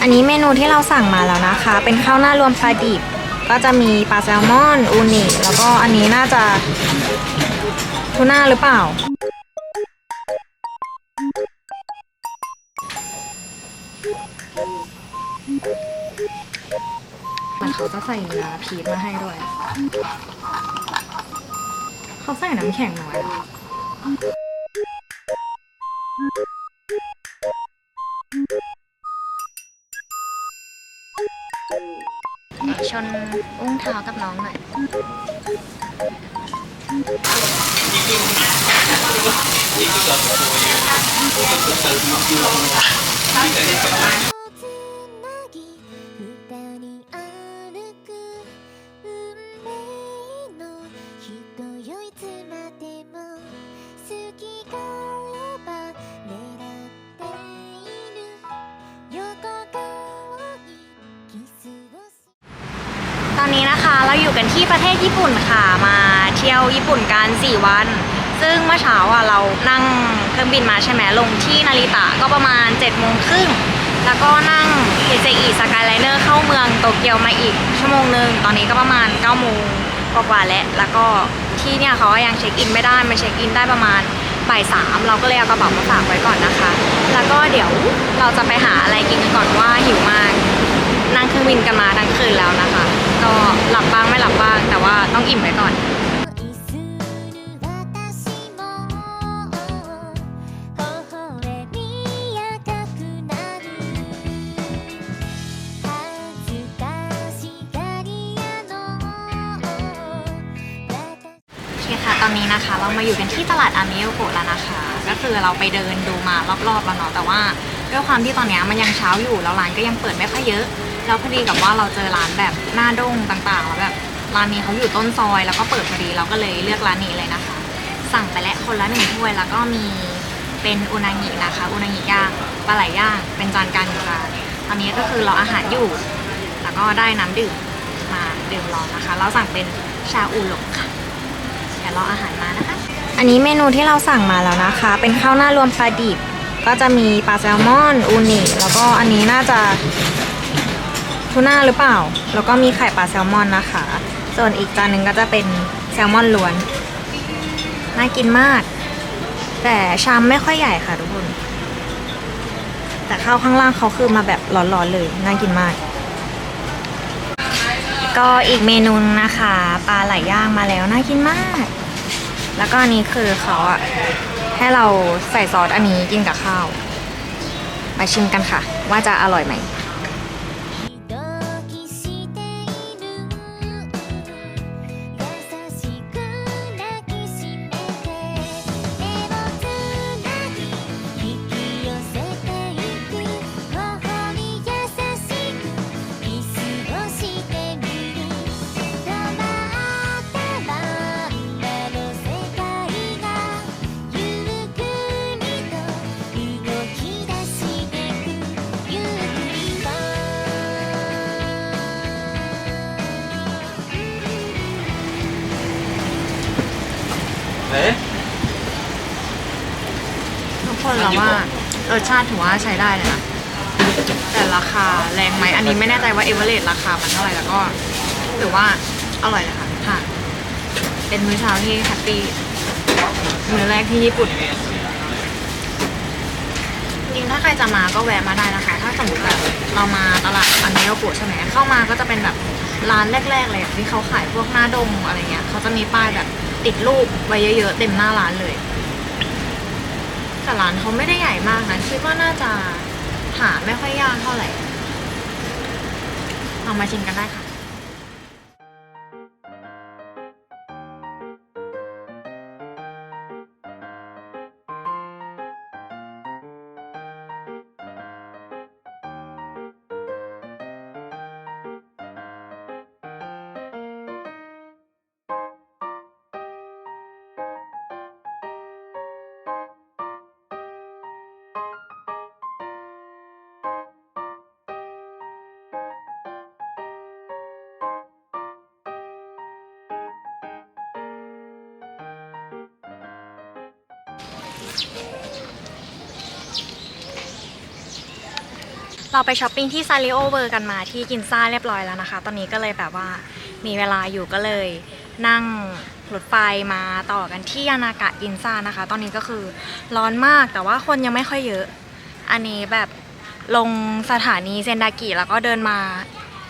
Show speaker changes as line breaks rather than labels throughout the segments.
อันนี้เมนูที่เราสั่งมาแล้วนะคะ เป็นข้าวหน้ารวมปลาดิบ ก็จะมีปลาแซลมอน อูนิแล้วก็อันนี้น่าจะทูน่าหรือเปล่า มันเขาจะใส่เนื้อพีชมาให้ด้วย เขาใส่น้ำแข็งน้อย อุ้งเท้ากับน้องหน่อย อยู่กันที่ประเทศญี่ปุ่นค่ะมาเที่ยวญี่ปุ่นกัน 4 วัน ซึ่งเมื่อเช้าอะเรานั่งเครื่องบินมาใช่ไหมลงที่นาริตะก็ประมาณ7โมงครึ่งแล้วก็นั่ง KJE Skyliner เข้าเมืองโตเกียวมาอีกชั่วโมงหนึ่งตอนนี้ก็ประมาณ9โมงกว่าๆแล้วแล้วก็ที่เนี่ยเขาก็ยังเช็คอินไม่ได้มันเช็คอินได้ประมาณบ่ายสามเราก็เลยเอากระเป๋ามาฝากไว้ก่อนนะคะ แล้วก็เดี๋ยวเราจะไปหาอะไรกินกันก่อนว่าหิวมากนั่งเครื่องบินกันมาทั้งคืนแล้วนะคะ องอิ่มไว้ก่อนตอนนี้นะคะเรามาอยู่กันที่ตลาดอามิโยโกะแล้วนะคะ ก็คือเราไปเดินดูมารอบๆแล้วเนาะแต่ว่าด้วยความที่ตอนนี้มันยังเช้าอยู่แล้วร้านก็ยังเปิดไม่ค่อยเยอะ แล้วพอดีกับว่าเราเจอร้านแบบหน้าด้งต่างๆแล้วแบบ ร้านนี้เขาอยู่ต้นซอย แล้วก็เปิดพอดีเราก็เลยเลือกร้านนี้เลยนะคะ สั่งไปแล้วคนละหนึ่งถ้วยแล้วก็มีเป็นอุนางินะคะอุนางิย่างปลาไหลย่างเป็นจานกลางอยู่ค่ะตอนนี้ก็คือราอาหารอยู่ แล้วก็ได้น้ำดื่มมาดื่มรองนะคะ เราสั่งเป็นชาอูหลงค่ะเดี๋ยวรออาหารมานะคะ อันนี้เมนูที่เราสั่งมาแล้วนะคะ เป็นข้าวหน้ารวมปลาดิบก็จะมีปลาแซลมอนอูนิแล้วก็อันนี้น่าจะทูน่าหรือเปล่า แล้วก็มีไข่ปลาแซลมอนนะคะ ส่วนอีกจานหนึ่งก็จะเป็นแซลมอนล้วน น่ากินมาก แต่ชามไม่ค่อยใหญ่ค่ะทุกคน แต่ข้าวข้างล่างเขาคือมาแบบร้อนๆเลย น่ากินมาก ก็อีกเมนูนะคะปลาไหลย่างมาแล้วน่ากินมาก แล้วก็อันนี้คือเขาอะให้เราใส่ซอสอันนี้กินกับข้าว มาชิมกันค่ะ ว่าจะอร่อยไหม คนเราว่ารสชาติถือว่าใช้ได้เลยนะแต่ราคาแรงไหมอันนี้ไม่แน่ใจว่าเอเวอเรสราคามันเท่าไหร่แล้วก็ถือว่าอร่อยเลยค่ะค่ะ เป็นมื้อเช้าที่แฮปปี้มื้อแรกที่ญี่ปุ่นจริงถ้าใครจะมาก็แวะมาได้นะคะ ถ้าสมมติแบบเรามาตลาดอันเนโอโกะใช่ไหมเข้ามาก็จะเป็นแบบร้านแรกๆเลยที่เขาขายพวกหน้าดงอะไรเงี้ยเขาจะมีป้ายแบบติดรูปไว้เยอะๆเต็มหน้าร้านเลย แต่ร้านเขาไม่ได้ใหญ่มากนะ คิดว่าน่าจะหาไม่ค่อยยากเท่าไหร่ลองมาชิมกันได้ค่ะ เราไปช้อปปิ้งที่ซาริโอเวอร์กันมาที่กินซ่าเรียบร้อยแล้วนะคะ ตอนนี้ก็เลยแบบว่ามีเวลาอยู่ก็เลย นั่งรถไฟมาต่อกันที่ยานากะกินซ่านะคะ ตอนนี้ก็คือร้อนมากแต่ว่าคนยังไม่ค่อยเยอะ อันนี้แบบลงสถานีเซนดากิแล้วก็เดินมา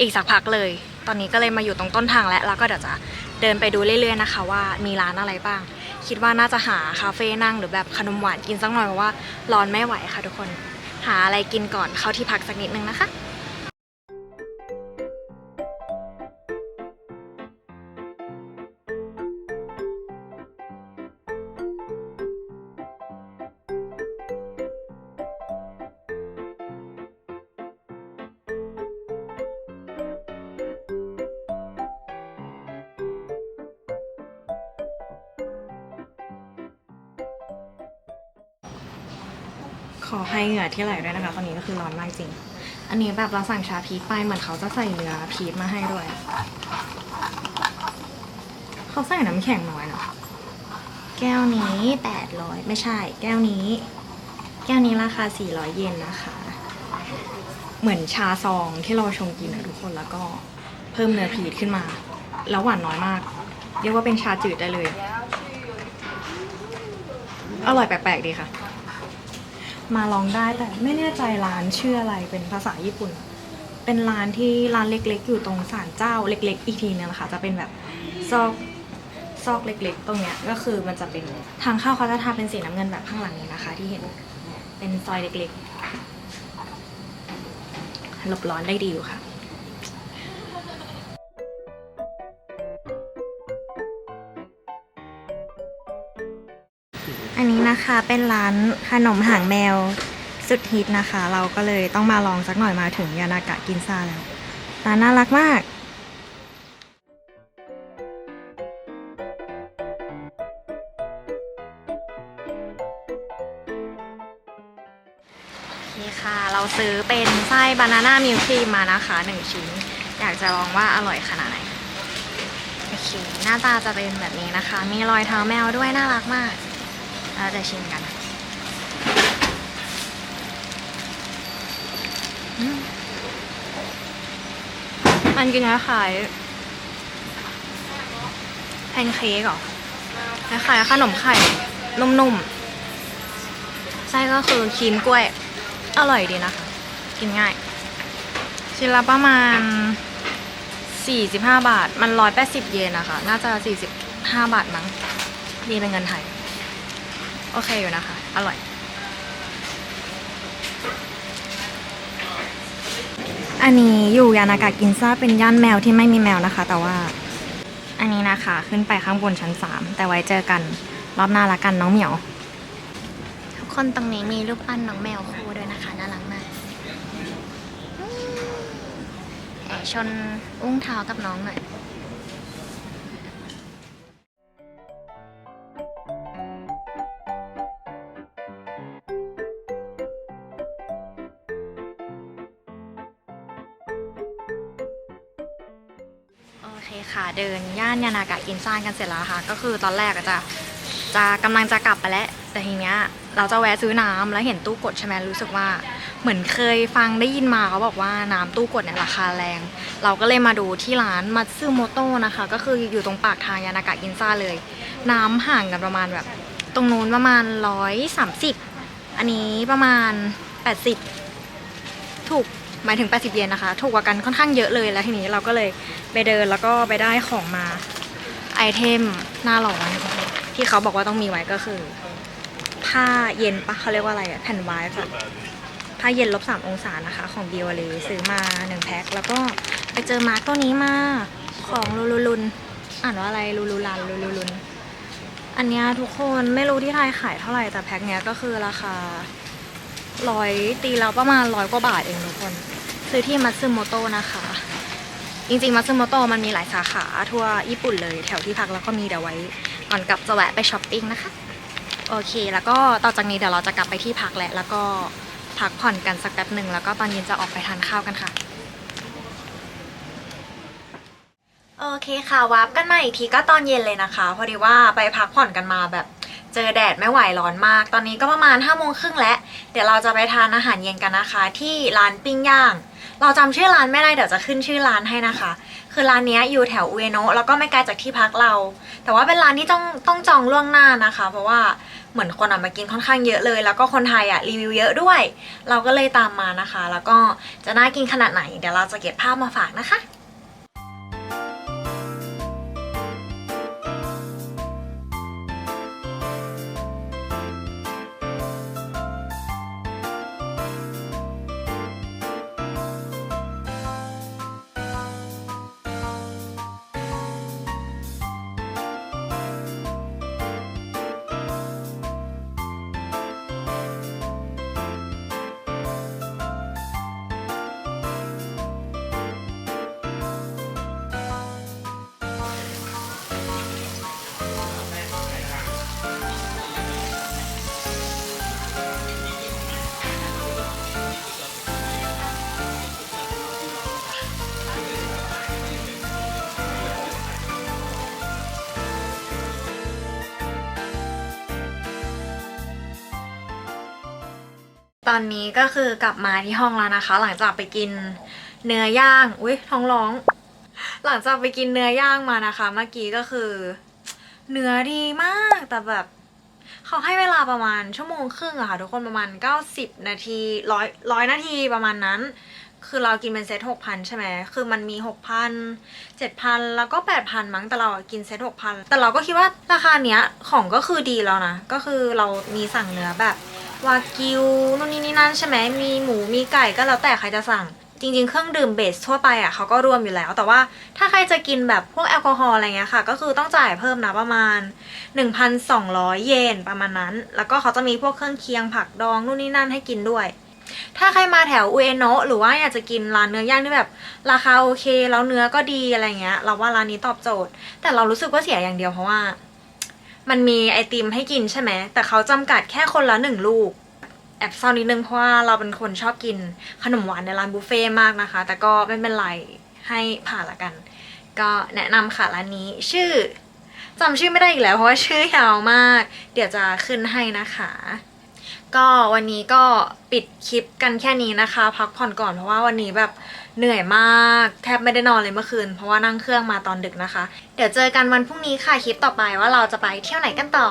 อีกสักพักเลย ตอนนี้ก็เลยมาอยู่ตรงต้นทางแล้วแล้วก็เดี๋ยวจะเดินไปดูเรื่อยๆนะคะ ว่ามีร้านอะไรบ้าง คิดว่าน่าจะหาคาเฟ่นั่งหรือแบบขนมหวานกินสักหน่อยเพราะว่าร้อนไม่ไหวค่ะทุกคน หาอะไรกินก่อนเข้าที่พักสักนิดนึงนะคะ อให้เหงื่อที่ไหลด้วยนะคะ ตอนนี้ก็คือร้อนมากจริง อันนี้แบบเราสั่งชาพีชไปเหมือนเขาจะใส่เนื้อพีชมาให้ด้วย เขาใส่น้ำแข็งน้อยเนาะแก้วนี้แปดร้อยไม่ใช่ แก้วนี้ แก้วนี้ราคาสี่ร้อยเยนนะคะ เหมือนชาซองที่เราชงกินนะทุกคนแล้วก็เพิ่มเนื้อพีชขึ้นมา แล้วหวานน้อยมาก เรียกว่าเป็นชาจืดได้เลย อร่อยแปลกๆดีค่ะ มาลองได้แต่ไม่แน่ใจร้านชื่ออะไรเป็นภาษาญี่ปุ่น เป็นร้านที่ร้านเล็กๆ อยู่ตรงศาลเจ้าเล็ก ๆ อีกทีนึงแหละค่ะจะเป็นแบบซอกซอกเล็ก ๆ ตรงเนี้ยก็คือมันจะเป็นทางเข้าเขาจะทาเป็นสีน้ำเงินแบบข้างหลังนี้นะคะ ที่เห็นเป็นซอยเล็กๆหลบร้อนได้ดีอยู่ค่ะ อันนี้นะคะเป็นร้านขนมหางแมวสุดฮิตนะคะ เราก็เลยต้องมาลองสักหน่อยมาถึงยานากะกินซาแล้วร้านน่ารักมากโอเคค่ะ เราซื้อเป็นไส้บานาน่ามิลครีมมานะคะหนึ่งชิ้น อยากจะลองว่าอร่อยขนาดไหนโอเคหน้าตาจะเป็นแบบนี้นะคะ มีรอยเท้าแมวด้วยน่ารักมาก เราจะชิมกันมันกินคล้ายๆแพนเค้กหรอคล้ายๆขนมไข่นุ่มๆไส้ก็คือครีมกล้วย อร่อยดีนะคะ กินง่ายชิ้นละประมาณ 45 บาท มัน 180 เยนนะคะ น่าจะ 45 บาทมั้งดีเป็นเงินไทย โอเคอยู่นะคะ อร่อย อันนี้อยู่ยานากากินซ่าเป็นย่านแมวที่ไม่มีแมวนะคะ แต่ว่า อันนี้นะคะขึ้นไปข้างบนชั้น3แต่ไว้เจอกันรอบหน้าละกันน้องเหมียว ทุกคนตรงนี้มีรูปปั้นน้องแมวคู่ด้วยนะคะน่ารักมากอืมแอบชนอุ้งเท้ากับน้องหน่อย คค่ะเดินย่านยานากะกินซานกันเสร็จแล้วค่ะ ก็คือตอนแรกอะจะจะกำลังจะกลับไปแล้ว แต่ทีเนี้ยเราจะแวะซื้อน้ำแล้วเห็นตู้กดใช่ไหมรู้สึกว่าเหมือนเคยฟังได้ยินมาเขาบอกว่าน้ำตู้กดเนี่ยราคาแรง เราก็เลยมาดูที่ร้านมัตสึโมโตะนะคะ ก็คืออยู่ตรงปากทางยานากะกินซาเลย น้ำห่างกันประมาณแบบ ตรงนู้นประมาณร้อยสามสิบอันนี้ประมาณแปดสิบถูก หมายถึง 80 เยนนะคะ ถูกกว่ากันค่อนข้างเยอะเลยแล้วทีนี้เราก็เลยไปเดินแล้วก็ไปได้ของมาไอเทมหน้าร้อนที่เขาบอกว่าต้องมีไว้ก็คือ ผ้าเย็นปะเขาเรียกว่าอะไรอะแผ่นไว้ค่ะผ้าเย็นลบสามองศานะคะ ของบิวเลยซื้อมาหนึ่งแพ็คแล้วก็ไปเจอมาร์กตัวนี้มาของลูลูลุนอ่านว่าอะไรลูลูลันลูลูลุนอันเนี้ยทุกคนไม่รู้ที่ไทยขายเท่าไหร่แต่แพ็คเนี้ยก็คือราคาร้อยตีแล้วประมาณร้อยกว่าบาทเองทุกคน ซื้อที่มัตสึโมโตะนะคะ จริงๆมัตสึโมโตะมันมีหลายสาขาทั่วญี่ปุ่นเลยแถวที่พักแล้วก็มีเดี๋ยวไว้ ก่อนกลับจะแวะไปช้อปปิ้งนะคะ โอเค แล้วก็ต่อจากนี้เดี๋ยวเราจะกลับไปที่พักแหละแล้วก็พักผ่อนกันสักแป๊บหนึ่งแล้วก็ตอนเย็นจะออกไปทานข้าวกันค่ะ โอเคค่ะวาร์ปกันมาอีกทีก็ตอนเย็นเลยนะคะ พอดีว่าไปพักผ่อนกันมาแบบเจอแดดไม่ไหวร้อนมาก ตอนนี้ก็ประมาณ5้าโมงครึ่งแล้ว เดี๋ยวเราจะไปทานอาหารเย็นกันนะคะ ที่ร้านปิ้งย่าง เราจำชื่อร้านไม่ได้เดี๋ยวจะขึ้นชื่อร้านให้นะคะ คือร้านนี้อยู่แถวอุเอโนะแล้วก็ไม่ไกลจากที่พักเรา แต่ว่าเป็นร้านที่ต้องต้องจองล่วงหน้านะคะ เพราะว่าเหมือนคนอะมากินค่อนข้างเยอะเลย แล้วก็คนไทยอะรีวิวเยอะด้วย เราก็เลยตามมานะคะ แล้วก็จะน่ากินขนาดไหน เดี๋ยวเราจะเก็บภาพมาฝากนะคะ ตอนนี้ก็คือกลับมาที่ห้องแล้วนะคะ หลังจากไปกินเนื้อย่างอุ้ยท้องร้อง หลังจากไปกินเนื้อย่างมานะคะ เมื่อกี้ก็คือ เนื้อดีมากแต่แบบเขาให้เวลาประมาณชั่วโมงครึ่งอะค่ะ ทุกคนประมาณ 90 นาทีร้อยร้อยนาทีประมาณนั้น คือเรากินเป็นเซตหกพันใช่ไหมคือมันมีหกพันเจ็ดพันแล้วก็แปดพันมั้งแต่เรากินเซตหกพันแต่เราก็คิดว่าราคาเนี้ยของก็คือดีแล้วนะ ก็คือเรามีสั่งเนื้อแบบ วากิวนู่นนี่นี่นั่นใช่ไหมมีหมูมีไก่ก็แล้วแต่ใครจะสั่ง จริง ๆ เครื่องดื่มเบสทั่วไปอะเขาก็รวมอยู่แล้ว แต่ว่าถ้าใครจะกินแบบพวกแอลกอฮอล์อะไรเงี้ยค่ะ ก็คือต้องจ่ายเพิ่มนะประมาณ 1,200 เยนประมาณนั้น แล้วก็เขาจะมีพวกเครื่องเคียงผักดองนู่นนี่นั่นให้กินด้วยถ้าใครมาแถวอุเอโนะหรือว่าอยากจะกินร้านเนื้อย่างที่แบบ ราคาโอเค แล้วเนื้อก็ดีอะไรเงี้ย เราว่าร้านนี้ตอบโจทย์ แต่เรารู้สึกว่าเสียอย่างเดียวเพราะว่า มันมีไอติมให้กินใช่ไหม แต่เขาจำกัดแค่คนละหนึ่งลูก แอบเศร้านิดนึงเพราะว่าเราเป็นคนชอบกินขนมหวานในร้านบุฟเฟ่มากนะคะ แต่ก็ไม่เป็นไรให้ผ่านละกัน ก็แนะนำค่ะร้านนี้ชื่อจำชื่อไม่ได้อีกแล้วเพราะว่าชื่อยาวมาก เดี๋ยวจะขึ้นให้นะคะ ก็วันนี้ก็ปิดคลิปกันแค่นี้นะคะ พักผ่อนก่อนเพราะว่าวันนี้แบบ เหนื่อยมาก แทบไม่ได้นอนเลยเมื่อคืน เพราะว่านั่งเครื่องมาตอนดึกนะคะ เดี๋ยวเจอกันวันพรุ่งนี้ค่ะคลิปต่อไปว่าเราจะไปเที่ยวไหนกันต่อ